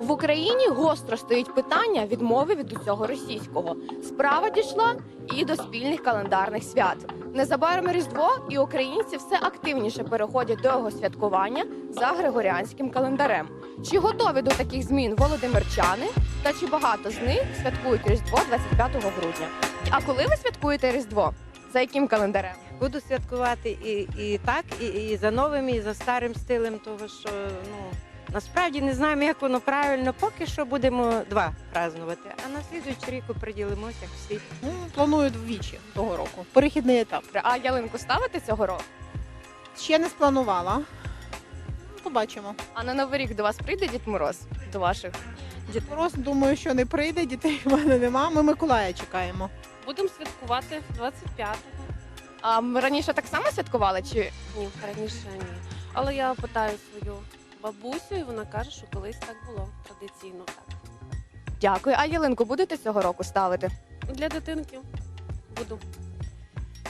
В Україні гостро стоїть питання відмови від усього російського. Справа дійшла і до спільних календарних свят. Незабаром Різдво, і українці все активніше переходять до його святкування за григоріанським календарем. Чи готові до таких змін володимирчани? Та чи багато з них святкують Різдво 25 грудня? А коли ви святкуєте Різдво? За яким календарем? Буду святкувати і, і так, і, і за новим, і за старим стилем, того що ну насправді не знаємо, як воно правильно. Поки що будемо два празднувати, а на слідуючий рік приділимося як всі. Ну, планую двічі того року. Перехідний етап. А ялинку ставите цього року? Ще не спланувала. Ну, Побачимо. А на новий рік до вас прийде Дід Мороз? До ваших Дід Мороз, думаю, що не прийде, дітей в мене нема. Ми Миколая чекаємо. Будемо святкувати 25-го. а раніше так само святкували? Чи Ні, раніше ні. Але я питаю свою бабусю, і вона каже, що колись так було традиційно. Так. дякую? А ялинку будете цього року ставити? Для дитинки буду.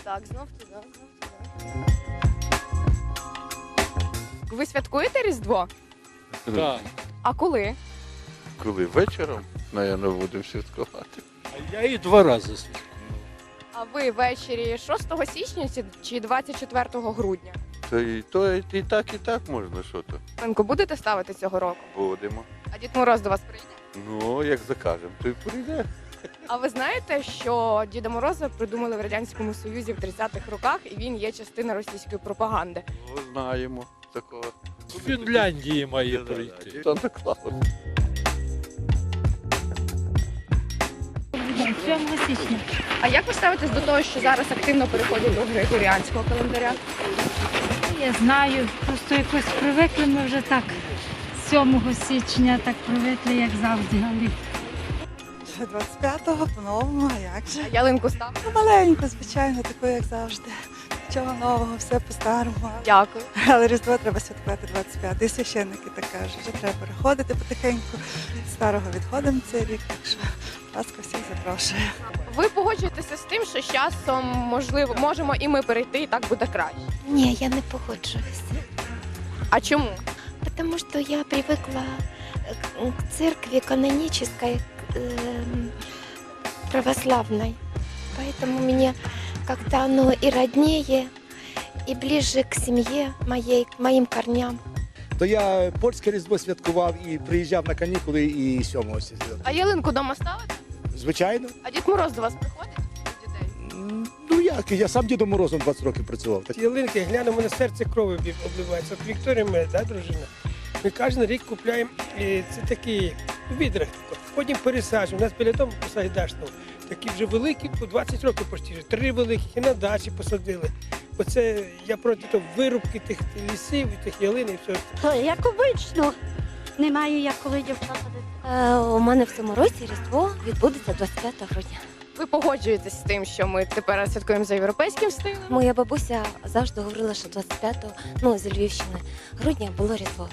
Так, знов туди, знов туди. Ви святкуєте Різдво? Так. А коли? Коли вечором, наверное, будемо святкувати. А я і два рази святкував. А ви ввечері 6 січня чи 24 грудня? То і, то і, і так, і так можна, що то. Ялинку будете ставити цього року? Будемо. А Дід Мороз до вас прийде? Ну, як закажемо, то й прийде. А ви знаєте, що Діда Мороза придумали в радянському союзі в 30-х роках, і він є частина російської пропаганди. Ну, знаємо такого. З Фінляндії має прийти. Санта Клаус. 7 січня. А як ви ставитесь до того, що зараз активно переходять до григоріанського календаря? Я знаю, просто якось привикли ми вже так. 7 січня так привикли, як завжди. Але 25-го по-новому, а як же? А ялинку став? Ну, Маленьку, звичайно, такою, як завжди. Нічого нового, все по-старому. Але- Дякую. Але Різдво треба святкувати 25 І священники так кажуть, що треба переходити потихеньку. Від старого відходимо цей рік, так що ласка всіх запрошую. Ви погоджуєтеся з тим, що з часом можливо можемо і ми перейти, і так буде краще. Не, я не погоджуюсь. А чому? Потому что я привыкла э, к к церкви канонической, к, эм, православной. Поэтому мне как-то оно и роднее, и ближе к семье моей, к моим корням. То я польське різдво святкував і приїжджав на канікули і сьомого святкував. А ялинку дома ставите? Звичайно. А Дід Мороз до вас приходить? До дітей? Ну як, я сам Дідом Морозом 20 років працював. Так ялинки, гляну, мене серце кров'ю обливається. От Вікторія моя, да, дружина. Ми кожен рік купляємо е, це такі відрах. Потім пересаджуємо. У нас біля дому посадідашного. Такі вже великі, по 20 років почти. вже. Три великих і на дачі посадили. Оце я проти того вирубки тих лісів, тих ялин і все. то як обично. Немає як коли дівчата. Е, у мене в цьому році Різдво відбудеться 25 грудня. Ви погоджуєтесь з тим, що ми тепер святкуємо за європейським стилем? Моя бабуся завжди говорила, що 25 ну, з Львівщини грудня було Різдво.